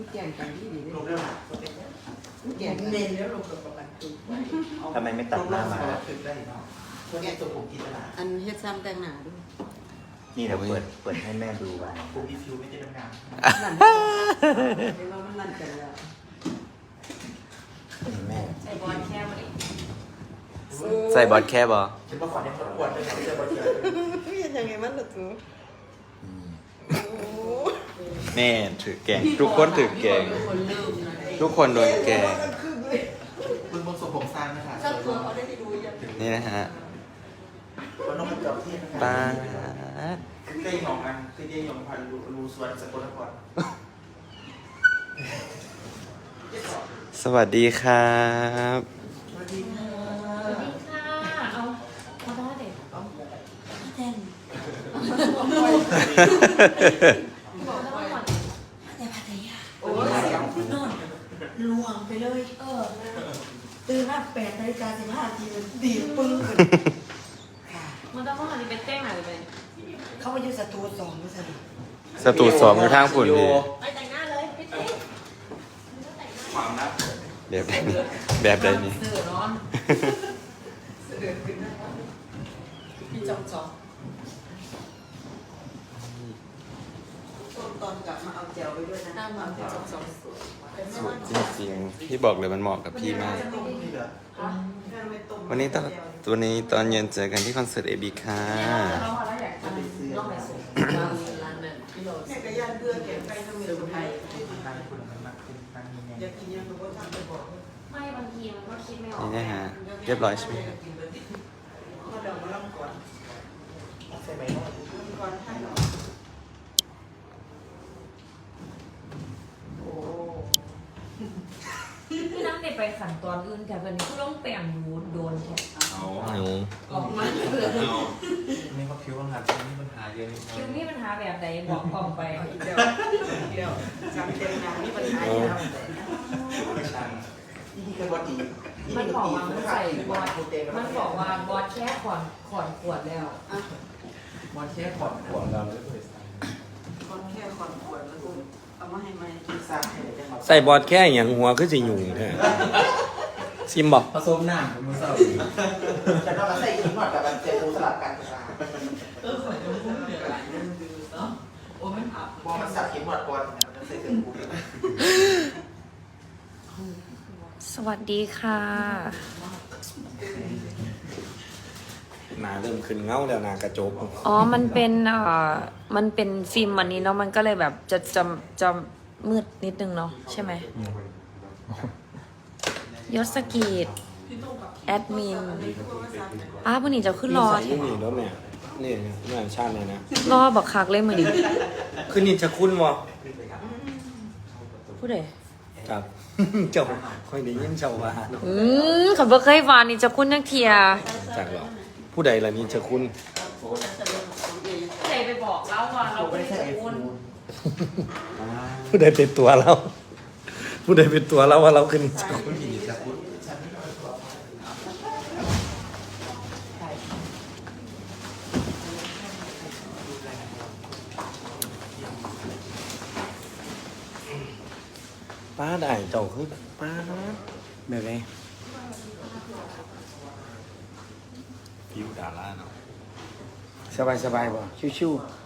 มันแก่งกันดีดีเลยลงเรื่องมันแก่งกันเน้นแล้วลงกับประกันตัวทำไมไม่ตัดหน้ามาถึงได้เนาะเพื่อแก้ตัวผมกินตลาดอันเฮ็ดซ้ำแต่งหน้าด้วยนี่เดี๋ยวเปิดเปิดให้แม่ดูไว้ผมอีฟิวไม่ได้ทำงานนั่นเห็นว่ามันนั่นกันแล้วนี่แม่ใส่บอลแค่วันนี้ใส่บอดแคบเหรอฉันมาขอในครอบครัวด้วยนะเจอบอลเจอเฮ็ดยังไงมันล่ะตูอืม แม่ถือแกง ทุกคนถือแกงคนลืมนะทุกคนโดนแกง มึงมึงส่งผมสั้นนะคะเจ้าตัวเขาได้ไปดูยังนี่นะฮะวันน้องมันจอบเทียนนะป้าคะดคือเต้ยหยองอันคือเต้ยหยองพันรูสวนสกลนครสวัสดีครับ สวัสดีค่ะสวัสดีค่ะ เอาเอาได้เด็กเอาแทนบอกได้ว่าก่อน แต่พัทยา โอ้ยเสียง นอนลวงไปเลย เออ ตื่นมาแปดนาฬิ กาสิบห้านาทีมันดีดปึ้งขึ้นค่ะมันต้องว่ามันเป็นเต้งอะไรเป็นเขามาอยู่สตูสองมาสดิสตูสองอยู่ทางฝุ่นพี่ไปแต่งหน้าเลยพี่เต้ความนะแบบใดนี่แบบใดนี่เสือร้อนพี่จอมจอมตอนกลับมาเอาแจวไปด้วยนะมาเอาแจวจอมจอมส วยสวยจริงๆ พี่บอกเลยมันเหมาะกับพี่มากนี่เหรอวันนี้ตอนวันนี้ตอนเย็นเจอกันที่คอนเสิร์ตเอบีค่ะเราพอแล้วอยากทำลองไปส่งร้านร้านนั้นพี่โรสแม่กระยานเบื่อแก่ไปทำเมืองไทยนั่งคุณมันมากขึ้นนั่งมีแน่อยากกินยังก็ทำไปบอกไม่บางทีมันก็คิดไม่ออกนี่นะฮะเรียบร้อยใช่ไหมมาเดามาล่ำก่อนใช่ไหมเนาะก่อนให้หน่อยโอ้ พี่น้ำเด็กไปขันตอนอื่นแต่วันนี้ก็ต้องแปลงดูโดนแค่เอาหนูออกมาเลยไม่เขาคิ้วปัญหามีปัญหาเยอะคิวมีปัญหาแบบใดบอกกล่องไปอีกเดียวอีกเดียวจำเต็มนะนี่ปัญหาอยู่แล้วไม่ชันที่คือวัดดีมันบอกว่ามันใส่บอสมันบอกว่าบอสแค่ขอนขอนขวดแล้ววัดแค่ขอดขวดเราเลยคนแค่คอนขวดแล้วกูเอามาให้ไหมที่สร้างให้ได้จังหวัด ใส่บอดแค่อย่างหัวคือสิหยุ่งแท้ซิมบอกผสมน้ำมือเศร้าแต่เราใส่ขิงหน่อยกับเจนูสลับกันค่ะเออขวดจะพุ่งเดือดไหลนั่นคือเนาะโอ้มันอับพอมันสับขิงหนวดก่อนมันใส่ถึงกูสวัสดีค่ะหนาเริ่มขึ้นเงาแล้วหนากระจกอ๋อ มันเป็นเอ่อมันเป็นฟิล์มวันนี้เนาะมันก็เลยแบบจะจะจะ มืดนิดนึงเนาะใช่ไหมยศกีดแอดมินป้าพวกนี้จะขึ้นรอใส่ยี่นี่แล้วแม่นี่นี่ชาติเลยนะรอบักคักเลยมือดิคือนี่จะคุ้นวะผู้ใดครับเจ้าค่อยได้ยินเจ้าว่าอืมเขาบ่เคยฟันนี่จะคุ้นนักเทียจากหรอผู้ใดล่ะนี่จะคุ้นใครไปบอกแล้วว่าเราไม่ได้คุ้น ผู้ใดเป็นตัวเรา ผู้ใดเป็นตัวเราว่าเราขึ้นจะคุ้นผีจะคุ้นป้าได้เจ้าคือป้าแบบไหนผิวดาราเนาะสบายสบายบ่ชิวๆ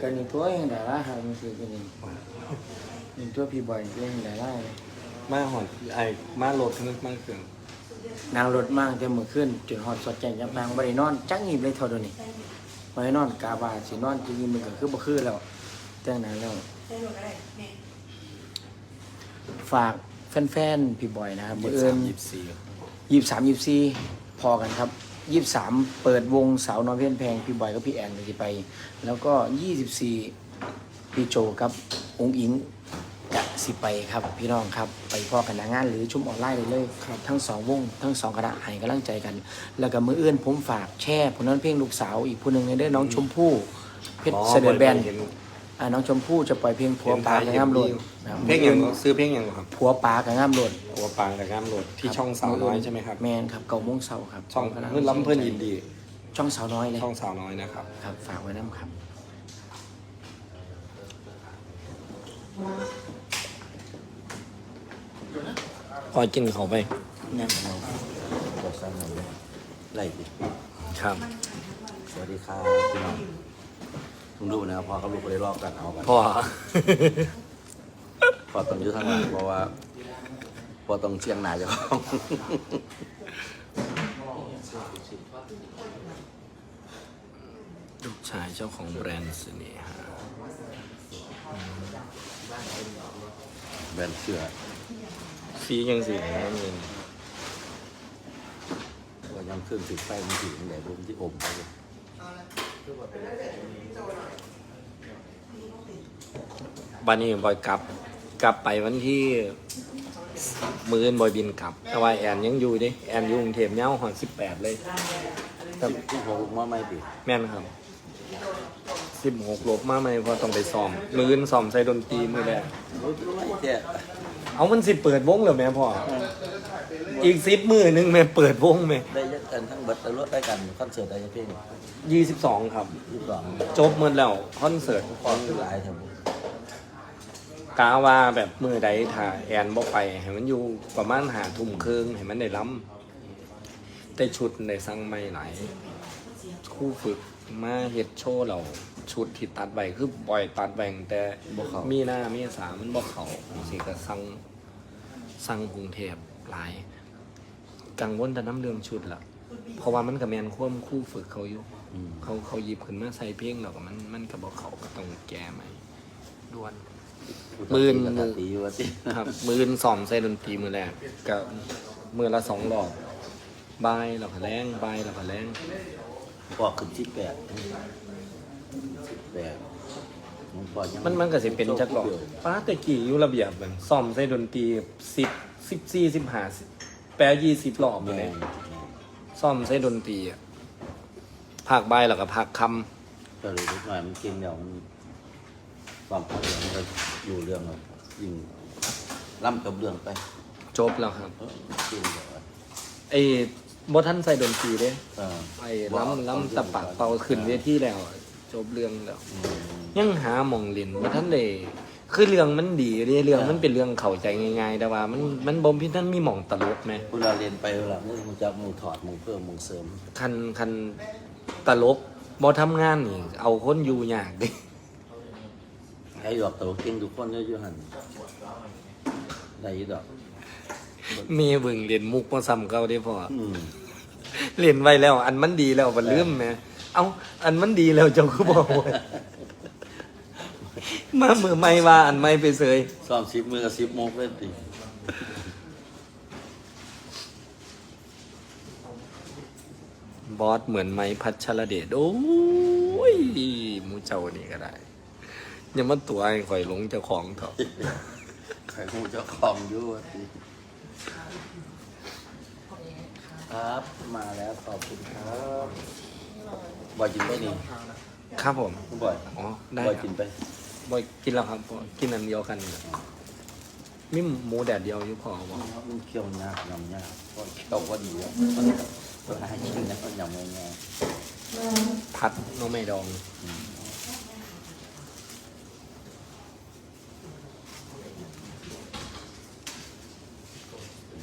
กันนี่ตัวเองดาราหามันคือกันนี่นี่ตัวพี่บอยนี่ตัวเองดาราเลยมาหอดไอ้มาโหลดนึกมากเกินนางรถมากแต่มื้อคืนจนฮอดสดแจ้งยับนางบ่ได้นอนจักงีบเลยเท่าเดี๋ยวนี้บ่ได้นอนกาบาสินอนจริงๆมันก็คือบ่คือแล้วแต่งหน้าแล้วฝากแฟนๆพี่บอยนะครับยี่มื้อสิบอื่สามนยี่สิบสี่ยี่สามยี่สี่พอกันครับ ยี่สามเปิดวงสาวนอนเพียนแพงพี่บอยกับพี่แอนจะไป แล้วก็ยี่สิบสี่พี่โจกับองค์อิงจะสิไปครับพี่น้องครับ ไปพอกันหนางานหรือชุ่มออนไลน์เลยเลยทั้งสองวง ทั้งสองคณะให้กำลังใจกัน แล้วก็มือเอื้อนผมฝากแช่ผลนั้นเพลงลูกสาวอีกผู้หนึ่งในเด้อน้องชมพู่เพชรเสด็จแบน น้องชมพู่จะปล่อยเพลงผัวปลากับง่ามหล่นนะครัเพลงอย่างซื้อเพลงอย่างครับผัวปลากับง่ามหล่นผัวปางกับง่ามหลดที่ช่องสาวน้อยใช่ไหมครับ แมนครับเก่าโม่งเสาครับช่องพลังเพื่อนล้ำเพื่อนยินดี ช่องสาวน้อยเลยช่องสาวน้อยนะครับ ครับ ฝากไว้น้ำครับ พอกินเขาไปนั่งเราตัวสั้นเลยไล่ดิครับ สวัสดีครับพี่น้อง ผมดูนะครับพอเขาลูกไปรอบกันเอากันพ่อ พอต้องอยืดทางหลังเพราะว่า พอต้องเชียงหนาเจะของ ลูกชายเจ้าของแบรนด์เสน่หาแบนเสื้อสียังสีน้ำเงินก็ยังเครื่องติดไฟมันถึงไหนผมที่อมไปเลย วันนี้บอยกลับ กลับไปวันที่มืออนบอยบินกลับ แต่ว่าแอนยังอยู่ดิแอนอยู่กรุงเทพเย้าหอนสิบแปดเลยที่ที่ผมมาไม่ปิดแม่นครับสิบหกลบมาไหมเพอต้องไปซ้อมมืออนซ้อมใส่ดนตรีมือแรกรู้รู้ไหมแค่เอามันสิเปิดวงเหรอแม่พ่ออีกสิบมือหนึงแม่เปิดวงแม่ได้ยัดกันทั้งเบัตรรถได้กันคอนเสิร์ตได้ยังเพลงยี่สิบสองครับยี่สิบสองจบหมดแล้วคอนเสิร์ตพอขึ้นหลายแถว กาว่าแบบมือใดถ่าแอนบ่ไปให้มันอยู่ประมาณหาทุ่มครึ่งให้มันได้ล้ำแต่ชุดได้สั่งไม่หลายคู่ฝึกมาเฮ็ดโชว์เราชุดที่ตัดไว้คือปล่อยตัดแบ่งแต่บ่เขามีหน้ามีสามันบ่เขาสิก็สั่งสั่งกรุงเทพหลาย กังวลแต่น้ำเรื่องชุดละเพราะว่ามันก็แมนควมคู่ฝึกเขาอยู่อืมเขาเขาหยิบขึ้นมาใส่เพลงแล้วก็มันมันก็บอกเขาก็ต้องแก้ใหม่ด่วน ปืนมือตีอยู่ว่าสิครับมือนสอมใส่ดนตรีมือแรกก็มือละสองรอบบายเราก็แรงบายเราก็แรงพอกขึ้นที่แปดสิบแปดมันมันก็สิเป็นจักรอบป้าต่กี่อยู่ระเบียบเหมือนซ่อมใส่ดนตรีสิบสิบสี่สิบห้าแปลยี่สิบรอบแม่เลยนซ่อมใส่ดนตรีอะภาคบายแล้วก็ภาคคก็เลยนิดหน่อยมันก่งเดี๋ยวมันความพอเดี๋ยวมันก็ อยู่เรื่องเลยยิ่งล่ำกับเรื่องไปำจบแล้วครับเออเก่งเดี๋ยวอะไอ้บท่านใส่ดนตรีเด้เออไอ้ล้ำล้ำตะปากเป่าขึ้นเวทีแล้วอะจบเรื่องแล้ว อืม ยังหาหมองเล่นมาท่านเลยคือเรื่องมันดีเด้เรื่องมันเป็นเรื่องเข้าใจง่ายๆ แต่ว่ามันมันบ่พี่ท่านมีหม่องตลกไหม เวลาเรียนไปเวลามึงมึงจะมึงถอดมึงเพิ่มมึงเสริมคันคันตลกบ่ทำงานนี่ เอาคนอยู่ยากเดิไอ้ดอกตลกเก่งทุกคนเยอะอยู่หันได้อยู่ดอก เมีเบิ่งเรียนมุกบ่ซ้ำเก่าเด้พ่ออืมเรียนไว้แล้ว อันมันดีแล้วบ่ลืมแหมเอ้าอันมันดีแล้วเจ้าคือบอกว่ามามือใหม่ว่าอันใหม่ไปเสยซ้อมสิบมือกับสิบโมงเล่นตีบอสเหมือนไม้พัชรเดชโอ้ยหมูเจ้านี่ก็ได้ อย่ามาตัวไอ้ข่อยหลงเจ้าของเถอะใครคงจะคลองอยู่ว่าตีครับ มาแล้วขอบคุณครับบอยกินไปนี่ครับผมคุณบอยอ๋อได้บอยครักิบนไปบอยกินแล้วครับกินอันเดียวกันนี่แหละมีหมูแดดเดียวอยู่พอบอกมันเคี่ยวยากยำยากเพราะเคี่ยวก็ดีแล้วเวลาให้กินนะมันยำง่ายผัดหน้องไม่ดองๆ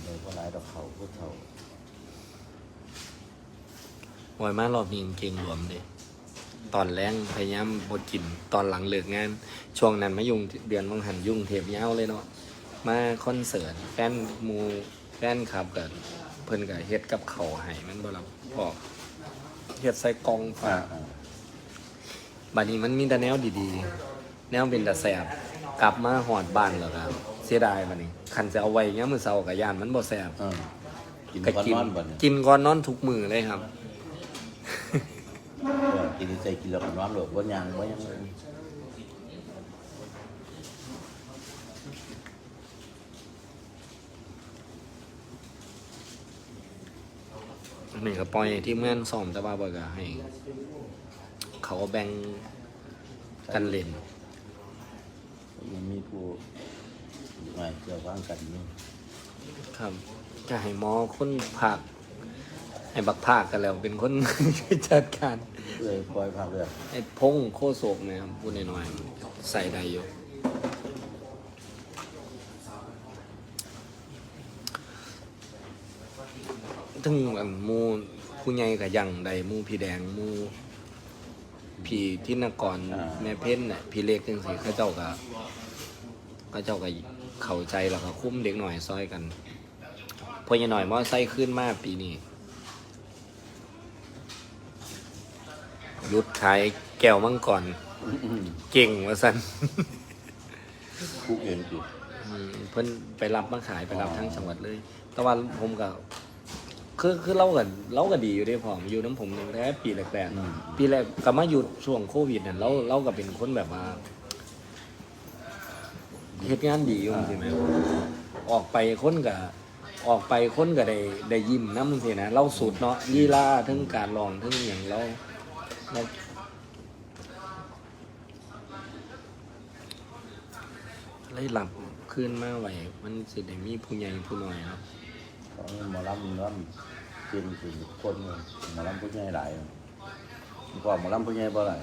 เลยเพราะร้ายดอกเขาพูดเท่า บอยมารอบนี้เก่งรวมเลยตอนแรงพยายามบดกินตอนหลังเลิกงาน ช่วงนั้นมายุ่งเดือนวังหันยุ่งเทปยาวเลยเนาะมาคอนเสิร์ตแฟนหมูแฟนคลับกับเพิ่นกับเฮ็ดกับเขาวให้มันบ่รับพอกเฮ็ดใส่กล่องฝาอ่ากบัดนี้มันมีแต่แนวดีๆ แนวเป็นแต่แสบกลับมาหอดบ้านแล้วครับเสียดายบัดนี้คันจะเอาไว้เงี้ยามมื้อเช้าก็ย่านมันบ่แสบเออกินก็ก้อนกินนอนบ่เนี่ยกินก่อนนอนทุกมื้อเลยครับ กินใจกินแล้วก็นอนหลบว่ายางว่ายังเลยนี่ก็ปล่อยให้ทีมงานซ้อมแต่ว่าบ่ก็ให้ เขาก็แบ่งกันเล่นมันมีผู้ไม่เกี่ยวข้างกันนี่ครับจะให้หมอคนภา คให้บักภาคกันแล้วเป็นคน จัดการ เลยปล่อยภาคเรือไอ้พงโคโศกเนี่ยครับพูดน้อยๆใส่ได้อยู่ทั้งอันหมูผู้ใหญ่กับยังใดหมูพี่แดงหมูพี่ที่นกรแม่เพ้นน่ะพี่เล็กจังสิเขาเจ้าก็เขาเจ้าก็เข้าใจแล้วก็คุ้มเด็กหน่อยซอยกันพอยังหน่อยมอไซค์ขึ้นมาปีนี้ หยุดขายแก้วมังกรอืมเก่งว่าสันคุกเองสิอืมเพิ่นไปรับมาขายไปรับทั้งจังหวัดเลย แต่ว่าผมก็คือคือเราก็เราก็ดีอยู่เด้พอมอยู่น้ำผมตั้งแต่ปีแรกอืมๆปีแรกก็มาอยู่ช่วงโควิดเนี่ยเราเราก็เป็นคนแบบว่าเฮ็ดงานดีอยู่ใช่ไหมออกไปคนก็ออกไปคนก็ได้ได้ยิ้มน้ำสินะเราสุดเนาะลีลาทั้งการลองทั้งอย่างเรา เราเลยหลับขึ้นมาไหวมันสิได้มีผู้ใหญ่ผู้น้อยเนาะตอนนี้หมอลำหมอลำกินสิคนเลยหมอลำผู้ใหญ่หลายกว่าหมอลำผู้ใหญ่บ่หลาย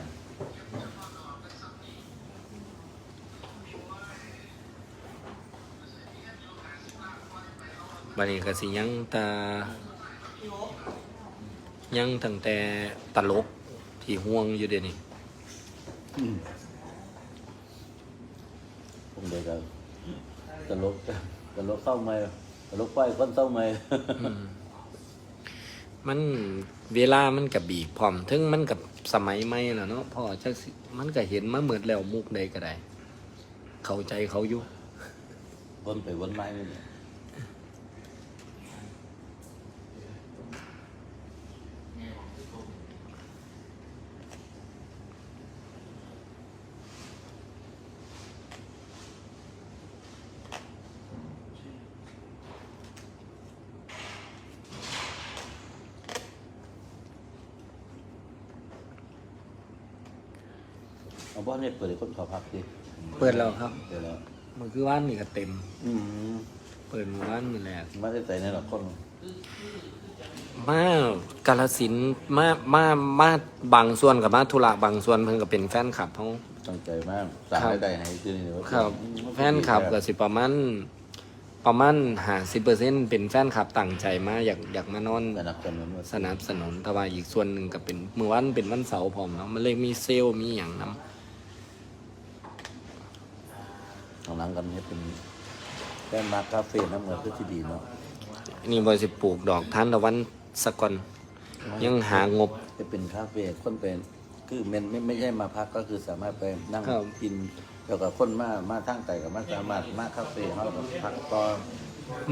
บัดนี้ก็สิยังแตายังตั้งแต่ตลก ที่ห่วงอยู่เดี๋ยวนี้อืมผมเด็กก็ตลกตลกเข้ามาตลกไปคนเข้ามาอืมมันเวลามันกับบีบพร้อมถึงมันกับสมัยใหม่แล้วเนาะพ่อจักสิมันก็เห็นมาเหมือนแล้วมุกใดก็ได้ เข้าใจเขาอยู่วนไปวนมาเนี่ย เอาบ้านเนี่ยเปิดให้คนเขาพักดิเปิดแล้วครับเปิดแล้วมันคือว่านนี่ก็เต็ม อืมเปิดมื้อว่านนี่แหละไม่ได้ใส่ในหรอกคนมากาลสินธุ์มามามาบางส่วนกับมาธุระบางส่วนเพิ่นก็เป็นแฟนคลับเขาตั้งใจมากสั่งครับได้ได้ให้ที่นี่ว่าครับแฟนคลับก็สิประมาณประมาณห้าสิบเปอร์เซ็นเป็นแฟนคลับตั้งใจมาอยากอยากมานอนสนับสนุนว่าสนับสนุนแต่ว่าอีกส่วนหนึ่งก็เป็นเมื่อวันเป็นวันเสาร์พร้อมเนาะมันเลยมีเซลล์มีอย่างนํ ข้างหลังกันเนี่ยเป็นแป้นมาร์คคาเฟ่น้ำเงินเพื่อที่ดีเนาะนี่บริสิปลูกดอกทานตะวันสกอนยังหางบ จะเป็นคาเฟ่คนเป็นคือมันไม่ไม่ใช่มาพักก็คือสามารถไปนั่งครับ กินเกี่ยวกับคนมามาทางไต่กับมาสามารถมาคาเฟ่เขาก็พักต่อ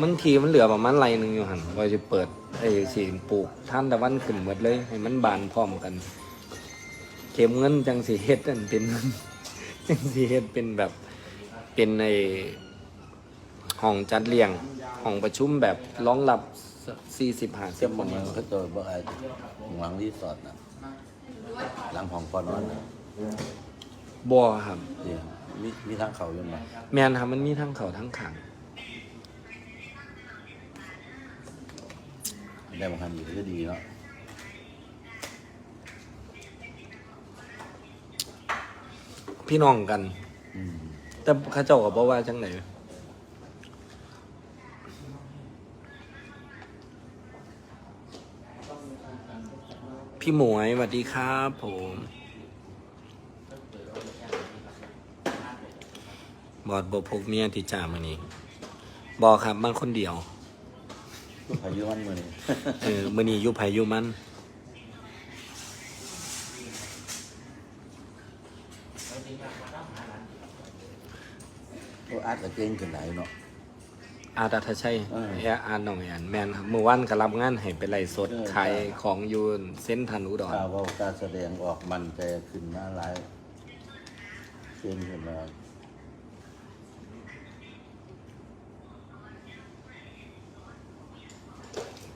มันทีมันเหลือประมาณไรหนึ่งอยู่หันบริสิเปิดไอ้สีปลูกท่านตะวันขึ้นหมดเลย ให้มันบานพร้อมกัน เข็มเงินจังสีเฮ็ดอันเป็น จังสีเฮ็ดเป็นแบบ เป็นในห้องจัดเลี้ยงห้องประชุมแบบรองรับสี่สิบห้าสิเจ้าบมคองนเขาจะบอกไอ้หลังรีสอร์ทนะหลังของพอนอนนะบัวครับ เดี๋ยวมีมีทางเขาอยู่ไหมแมนครับมันมีทั้งเขาทั้งขัง ได้บางคำอยู่ก็ดีเนาะพี่น้องกัน อืม แต่เข้าเจ้าก็บอกว่าจังไหนพี่หมวยสวัสดีครับผมบอดบพกเมียที่จ่ามานี่บอครับมาคนเดียวก็พายุมันมือนี่เออมือนี้อยู่ไผอยู่มัน ก็อาจจะเก่งขึ้นไหนเนาะ อาดัทชัยเออแอร์อาร์น้องแอนแมนครับเมื่อวันก็รับงานให้ไปไล่สดเออ ขายของอยูนเส้นทันอุดร ข่าวว่าการแสดงออกมันใจขึ้นมาหลายเก่งขึ้นมา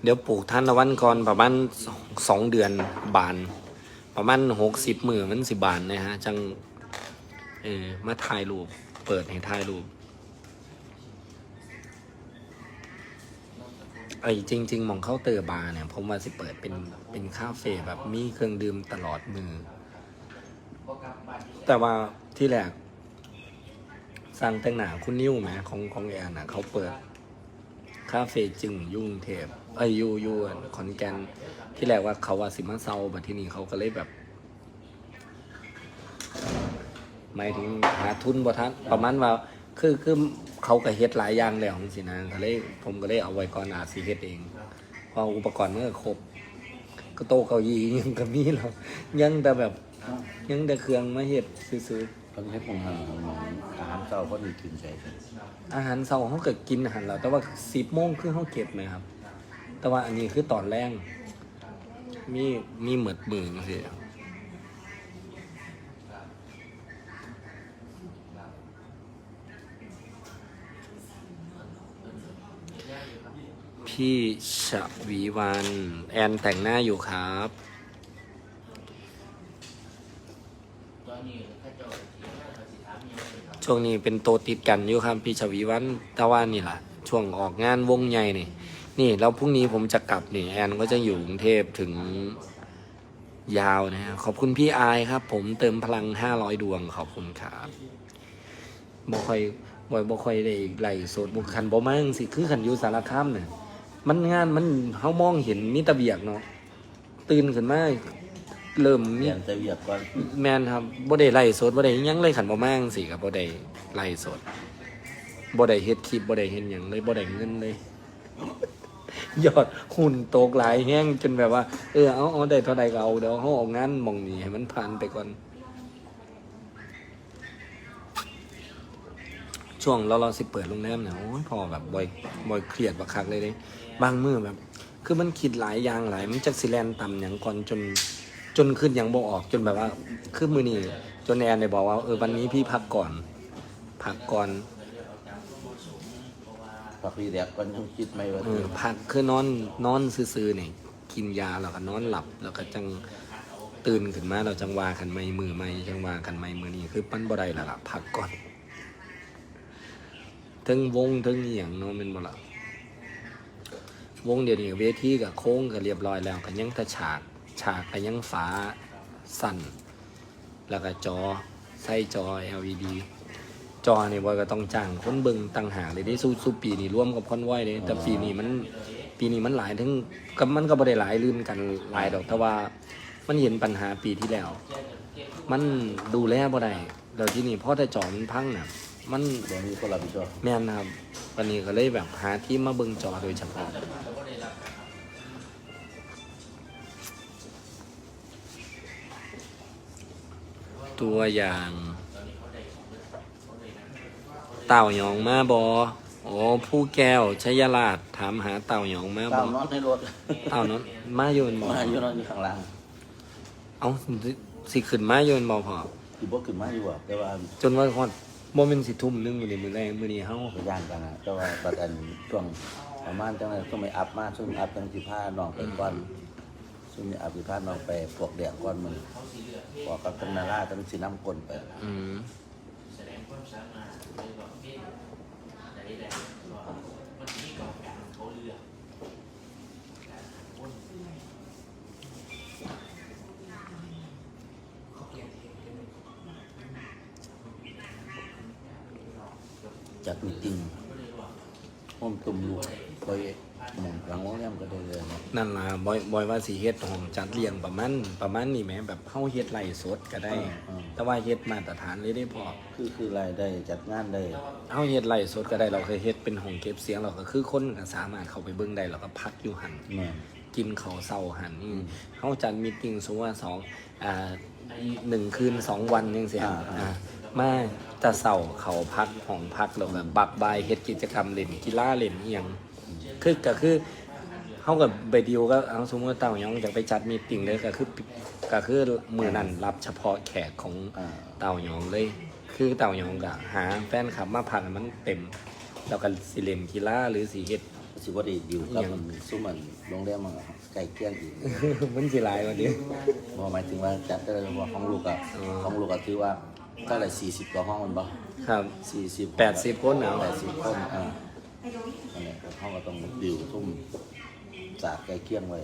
เดี๋ยวปลูกท่านละวันก่อนประมาณสองสองเดือนบาน ประมาณหกสิบมือมันสิบานนะฮะ จังเออมาถ่ายรูป เปิดให้ถ่ายรูปไอ้จริง ๆ มองเข้าเตอร์บาร์เนี่ยผมว่าสิเปิดเป็นเป็นคาเฟ่แบบมีเครื่องดื่มตลอดมือ แต่ว่าที่แรกสั่งแต่งหนาคุณนิ้วไหมของของแอนน่ะเขาเปิดคาเฟ่จึงยุ่งเทพเอ้ยูยู่อันขอนแก่นที่แรกว่าเขาว่าสิมาเซาบัดที่นี่เขาก็เลยแบบ หมายถึงหาทุนบ่ทันประมาณว่า คือคือเขาก็เฮ็ดหลายอย่างแล้วจังซี่นะก็เลยผมก็เลยเอาไว้ก่อนอาจสิเฮ็ดเองเพราะอุปกรณ์มันก็ครบก็โต๊ะเก้าอี้ยังก็มีแล้วยังแต่แบบยังแต่เครื่องมาเฮ็ดซื้อเขาให้ผมหาอาหารเช้าเขามีกินใส่ๆอาหารเช้าเขาก็กินอาหารแล้วแต่ว่า10โมงคือเขาเก็บไหมครับ แต่ว่าอันนี้คือตอนแรงมีมีเหมือดมือจั พี่ชวีวัน แอนแต่งหน้าอยู่ครับช่วงนี้เป็นโตติดกันอยู่ครับพี่ชวีวันแต่ว่านี่แหละช่วงออกงานวงใหญ่นี่นี่แล้วพรุ่งนี้ผมจะกลับนี่แอนก็จะอยู่กรุงเทพถึงยาวนะฮะขอบคุณพี่อายครับ ผมเติมพลังห้าร้อยดวงขอบคุณครับบ่ค่อยบ่อยบ่ค่อยได้ไหลสดบุคันบ่มั่งสิคือขันอยู่สารคามเนี่ย มันงานมันเฮามองเห็นมิตรเบียกเนาะตื่นขึ้นมาเริ่มเปมีลี่ยนแต่เวียกก่อนแมนครับบ่ได้ไล่สดบ่ได้หยังเลยขันบ่มางสิครับบ่ได้ไล่สดบ่ได้เฮ็ดคลิปบ่ได้เฮ็ดหยังเลยบ่ได้เงินเลย ยอดหุ่นตกหลายแห้งจนแบบว่า เออเอาเอาได้เท่าใดก็เอาเดี๋ยวเฮาเอางานหม่องนี้ให้มันผ่านไปก่อน ช่วงเราเราสิเปิดโรงแรมเนี่ยโอ้ยพอแบบบ่อยบ่อยเครียดบักคักเลยเด้ บางมื้อแบบ คือมันคิดหลายอย่างหลาย มันจักสิแลนต่ำหยังก่อนจนจนขึ้นยังบ่ออกจนแบบว่าคือมือนี่จนแอนได้บอกว่าเออวันนี้พี่พักก่อน พักก่อนพักรีแดกก่อนยังคิดไม่ว่าเออพักคือนอนนอนซื่อๆเนี่ยกินยาแล้วก็นอนหลับแล้วก็จังตื่นขึ้นมาเราจังว่ากันไม่มือไม่จังว่ากันไม่มือนี่คือปั้นบ่ได้และล่ะพักก่อนถึงวงถึงอหย่างเนาะแมันบ่ล่ะ วงเดี๋ยวนี้เวทีกับโค้งก็เรียบร้อยแล้วก็ยังแต่ฉากฉากก็ยังฟ้าสั่นแล้วก็จอใส่จอ LED จอเนี่ยบอยก็ต้องจ้างคนเบิงต่างหากเลยได้สู้สู้ปีนี้ร่วมกับคอนวอยเลยแต่ปีนี้มันปีนี้มันหลายถึงก็มันก็บ่ได้หลายลื่นกันหลายดอก แต่ว่ามันเห็นปัญหาปีที่แล้ว มันดูแลบ่ได้แล้วที่นี่พอแต่จอมันพังน่ะมันเดี๋ยวนี้ก็รับผิดชอบแม่นนะครับวันนี้ก็เลยแบบหาที่มาเบิงจอโดยเฉพาะ ตัวอย่าง เต่าหยองมาบอโอ้ผู้แก้วชัยราชถามหาเต่าหยองมาบตาอมนอนในรถเต่านั้นมาโยนบอมาอยู่นอนอยู่ข้างล่างเอาสิสิขึ้นมาโยนบอพอที่บ่ขึ้นมาอยู่อะแต่ว่าจนว่าฮอดโมเมนสิทุ่มหนึงมื้อนี้มื้อแรกมื้อนี้เฮาก็ย่างกันนะแต่ว่าประกันช่วงประมาณจังได๋ต้องไปอัพมาช่วงอัพจังสิพาน้องไปก่อน ช่วงนี้อัพสิพาน้องไปพวกแดกก่อนมื้อพอกับตำนาราจังสินำคนไปอืมจัดมีตติ้งห้องตุ่มลูกไป หมองหลังโรงแรมก็ได้เลยนะนั่นล่ะบอยบอยว่าสิเฮ็ดของจัดเลี้ยงประมาณประมาณนี้แหมแบบเฮาเฮ็ดไร่สดก็ได้ แต่ว่าเฮ็ดมาตรฐานเลยได้พอคือคือรายได้จัดงานได้เฮาเฮ็ดไร่สดก็ได้เราเคยเฮ็ดเป็นห้องเก็บเสียงเราก็คือคนก็สามารถเข้าไปเบิ่งได้แล้วก็พักอยู่หันแม่น กินเขาวเศร้าหันนี่เขาจัดมีตติ้งสมมติว่าสองอ่าหนึ่งคืนสองวันยังเสียอ่ามาจะเศร้าเขาพักห้องพักแล้วแบบบักบายเฮ็ดกิจกรรมเล่นกีฬาเล่นอหยัง คือก็คือเขากับไปดิวก็เอาสมมติว่าเต่าหยองอยากไปจัดมีตติ้งเลยก็คือก็คือมือนั้นรับเฉพาะแขกของอ่า เต่าหยองเลย คือเต่าหยองก็หาแฟนคลับมาพักให้มันเต็ม แล้วก็สิเล่นกีฬาหรือสิเฮ็ด สิบ่ได้อยู่กับยัง มันซุมมันโรงแรมมันใกล้เคียงอีกมันสิหลายกว่านี้ บ่หมายถึงว่าจัดได้เลยว่าของลูกอะอ๋อของลูกอะถือว่าเท่าไหร่40กว่าห้องมันบ่ครับ40 80คนเอา80คนอ่า อันนี้ก็เขาก็ต้องดิวทุ่มจากใกล้เคียงไว้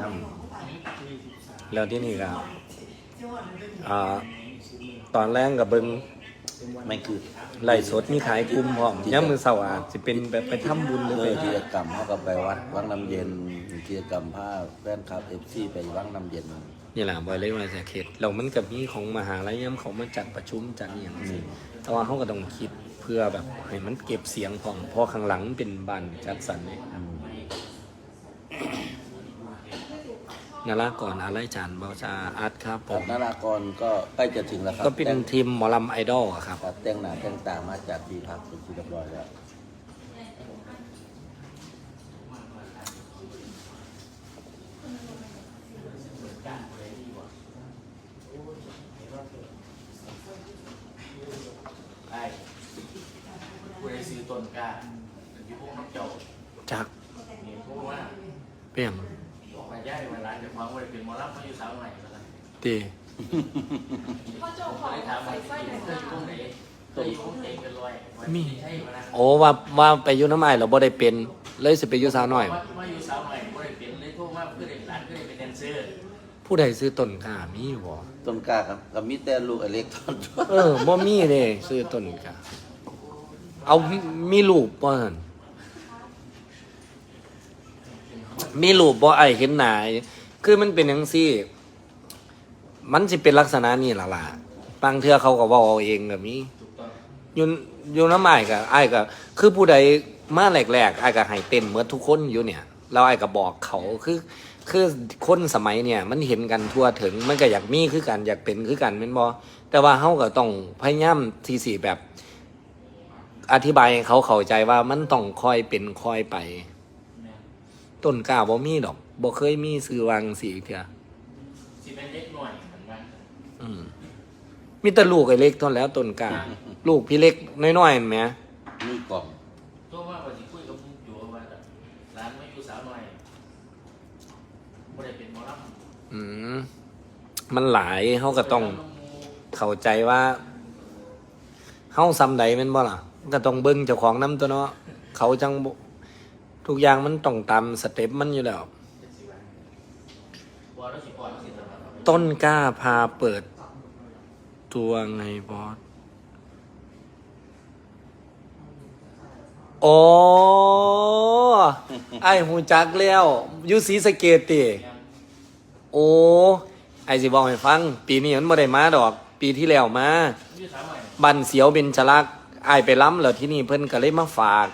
นำแล้วที่นี่ก็อ่าตอนแรกกับเบิงไม่คือไล่สดมีขายกลุ่มพร้อมย่ามมือเสาร์อาจสิเป็นแบบไปทำบุญหรือเอไปอกิจกรรมเขาก็ไปวัดวังน้ำเย็นกิจกรรมผ้าแฟนคลับเอฟซีไปวังน้ำเย็น นี่แหละบอยเลยว่าจะเขตเรามันกับมีของมหาลัยย่ำเขามาจัดประชุมจัดอหย่างนี้แต่ว่าเขาก็ต้องคิด เพื่อแบบให้มันเก็บเสียงพร้อมเพราะข้างหลังเป็นบ้านจัดสรรเนี่ยอืมนาราก่อนอะไรจานบอจาอาร์ตครับผกับมนารากรก็ใกล้จะถึงแล้วครับก็เป็นแต่งทีมหมอลำไอดอลอะครับ ครับแต่งหน้าแต่งตามาจากที่พักเป็นที่เรียบร้อยแล้ว ไอ้กูได้ซื้อต้ นกล้าอยู่พวกน้องเจ้าจากเนี่ยพวกว่าเปี่ยมออกมาย้ายมาร้านจะฟังว่าเป็นหมอรับมาอยู่สาวใหม่แล้วกันตีเลยถามว่าเคยอยู่ตรงไหนเคยอยู่ตรงไหนเป็นรอยมีใช่ไหมนะโอ้ว่าว่าไปอยุ่น้ำไอเราบ่ได้เป็น เลยสิไปอยุ่สาวหน่อย มาอยู่สาวใหม่ก็ได้เป็นเลยโทรมาเพื่อได้ร้านเพื่อได้เป็นแดนเซอร์ผู้ใดซื้อต้นกล้ามีอยู่บ่ต้นกล้าครับกับมิแต่ลูกอเล็กตอนเออบ่มีเด้ซื้อต้นกล้า เอามีรูปบ่หั่นมีรูปบ่ไอเห็นหนาคือมันเป็นจังซี่ มันสิเป็นลักษณะนี้ล่ะล่ะบางเทื่อเขาก็เว้าเอาเองก็มีถูกต้อยู่อยู่น้ำไอ้ายกับไอ้กับคือผู้ใดมาแรกๆไอ้กับให้เต้นเหมือนทุกคนอยู่เนี่ยแล้วไอ้ก็บอกเขาคือคือคนสมัยเนี่ย มันเห็นกันทั่วถึงมันก็อยากมีคือกันอยากเป็นคือกันเป็นบอแต่ว่าเขาก็ต้องพยายามทีสี่แบบ อธิบายให้เขาเข้าใจว่ามันต้องคอยเป็นคอยไปเนี่ยต้นกล้าบ่มีดอกบ่เคยมีซื้อวางสีเถอะสิเป็นเล็กหน่อยเหมือนกันอืมมีแต่ลูกไอ้เล็กเท่านั้นแหล้วต้นกล้าลูกพี่เล็กน้อยๆเห็นไหมมีกล่องโทรมาว่าสิคุยกับมุกอยู่ว่าร้านมาอยู่สาวหน่อยก็ได้เป็นหมอรับอืมมันหลายเขาก็ต้องเข้าใจว่าเฮาซ้ำใดแม่นบ่ล่ะ ก็ต้องเบิ่งเจ้าของนํตัวเนาะเขาจังบ่ทุกอย่างมันต้องตามสเต็ปมันอยู่แล้ว ต้นกล้าพาเปิด ตัวไงบอสโอ้ไอหูจักแล้วอยุสีสะเกตติโอ้ไอสิบอกให้ฟัง ปีนี้มันบ่ได้มาดอก ปีที่แล้วมา บันเสียวเบญจลักษณ์ ไอายไปล้ำแล้วที่นี่เพิ่นก็เลยมาฝาก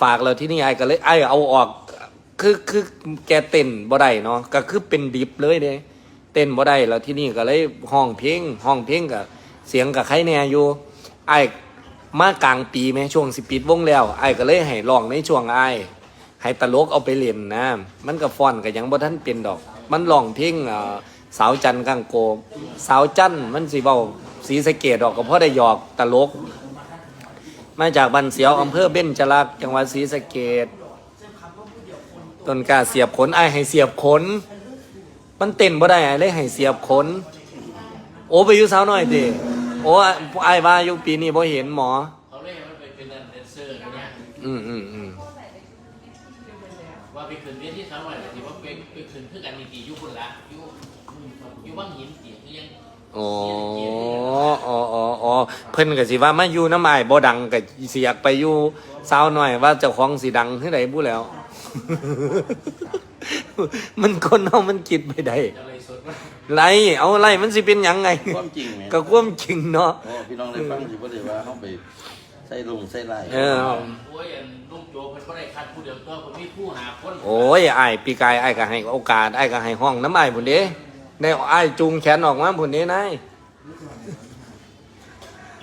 ฝากแล้วที่นี่ไอายก็เลยไอายเอาออก คือคือแกเต้นบ่ได้เนาะก็คือเป็นดิบเลยเด้เต้นบ่ได้แล้วที่นี่ก็เลยห้องเพลงห้องเพลงกับเสียงกับใครแน่อยู่ไอายมากลางปีแม้ช่วงสิปิดวงแล้วไอายก็เลยให้ร้องในช่วงไอายให้ตลกเอาไปเล่นนะ มันก็ฟ้อนก็ยังบ่ทันเป็นดอก มันร้องเพลงเอ่อสาวจันทร์กังโก สาวจันทร์มันสิเว้าสีสะเกดออกก็เพราะได้หยอกตลก มาจากบันเสียวอำเภอเบญจลักษณ์จังหวัดศรีสะเกดต้นกล้าเสียบขนไอายให้เสียบขน มันเต้นบ่ได้ไอ้ายเลยให้เสียบขน โอ้ไปอยู่สาวน้อยติโอ้ไอ้ายว่าอยู่ปีนี้บ่เห็นหมอเขาเรียกว่าไปเป็นแดนเซอร์เนี่ยอืมอืมอืมว่าไปคืน ยังอ๋ออ๋ออ๋ออ๋อเพิ่นก็สิว่ามาอยู่น้ำอ้ายบ่ดังก็สิอยากไปอยู่สาวน้อยว่าเจ้าของสิดังเท่าใดบ่แล้ว มันคนเฮามันคิดไปได้อะไรสดว่าไรเอาไรมันสิเป็นหยังไง ความจริงไหมก็ความจริงเนาะ โอ้พี่น้องได้ฟังสิบ่ได้ว่าเขาไปใส่ลุงใส่ไล่เออ โอ้ยนุ่มโจมันก็ได้คัดผู้เดียวตัวคนมีผู้หาคน โอ้ยไอ้ายปีกายไอ้ายก็ให้โอกาสไอ้ายก็ให้ห้องน้ำไอ้ายพุ่นเด้ ได้ไอ้ายจูงแขนออกมาพุ่นเด้นาย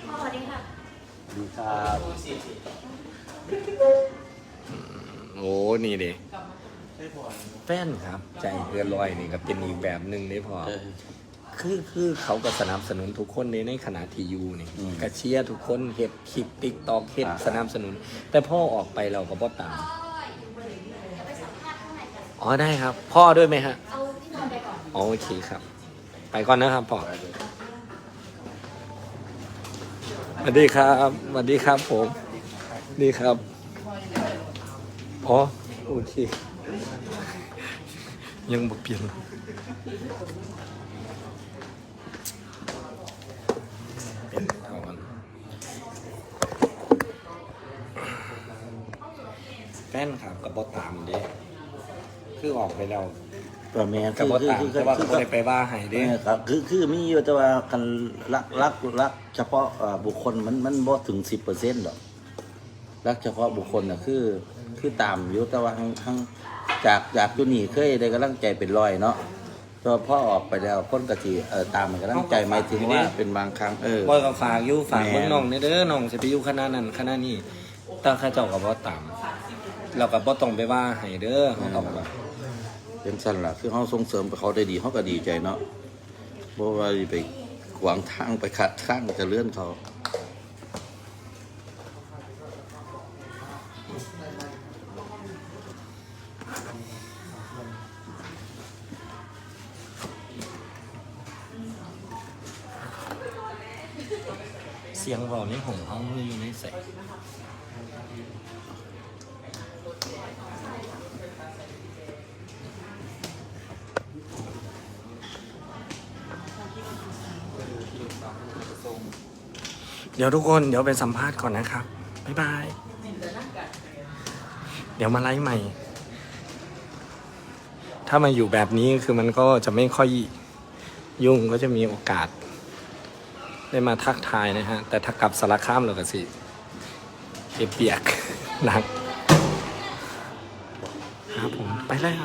สวัสดีค่ะดีครับสิสิโอ้นี่เด้แฟนครับ ใจเกินร้อยนี่ก็เป็นอีกแบบหนึ่งเด้พอเออคือคือเขาก็สนับสนุนทุกคนในในขณะที่อยู่นี่อืมก็เชียร์ทุกคนเฮ็ดคลิปติ๊กตอกเฮ็ดอ่า สนับสนุน แต่พ่อออกไปเราก็บ่ตามอ๋อได้ครับ พ่อด้วยไหมฮะ เอาที่ อนอโอเคครับ ไปก่อนนะครับพ่อสวัสดีครับสวัสดีครับผมดีครับอ๋อโอเค ยังบ่เปลี่ยนเป็นแฟนครับกับบอตามเด้คือออกไปแล้ว ตัวแม่กับบอตามแต่ว่าก็บ่ได้ไปว่าให้เด้เนี่ยครับคือคือมีอยู่แต่ว่ากันรักรักรักเฉพาะเอ่อบุคคลมันมันบ่ถึงสิบเปอร์เซ็นต์หรอกรักเฉพาะบุคคลน่ะคือคือตามอยู่แต่ว่าทั้งทั้งจากจากอยู่นี่เคยได้กำลังใจเป็นร้อยเนาะแตัวพ่อออกไปแล้วคนกะทิเออตามมันกำลังใจหมายถึงว่าเป็นบางครั้งเออบอยก็ฝากอยู่ฝากแม่นเบิ่งน้องเด้อเด้อน้องสิไปอยู่คณะนั้นคณะนี้แต่ข้าเจ้าก็บ่ตามเราก็บ่ต้องไปว่าให้เด้อเราต้องแบบ เป็นสั้นละคือเขาส่งเสริมเขาได้ดีเขาก็ดีใจเนาะเพราะว่าไปขวางทางไปขัดข้างจะเลื่อนเขาเสียงเว้านห้องเฮามันอยู่ในแส ดี๋ยวทุกคนเดี๋ยวไปสัมภาษณ์ก่อนนะครับ บ๊ายบาย เดี๋ยวมาไลฟ์ใหม่ ถ้ามาอยู่แบบนี้คือมันก็จะไม่ค่อยยุ่งก็จะมีโอกาส ได้มาทักทายนะฮะ แต่ถ้ากลับสารข้ามเราก็สิเปียกหนักครับผมไปแล้ว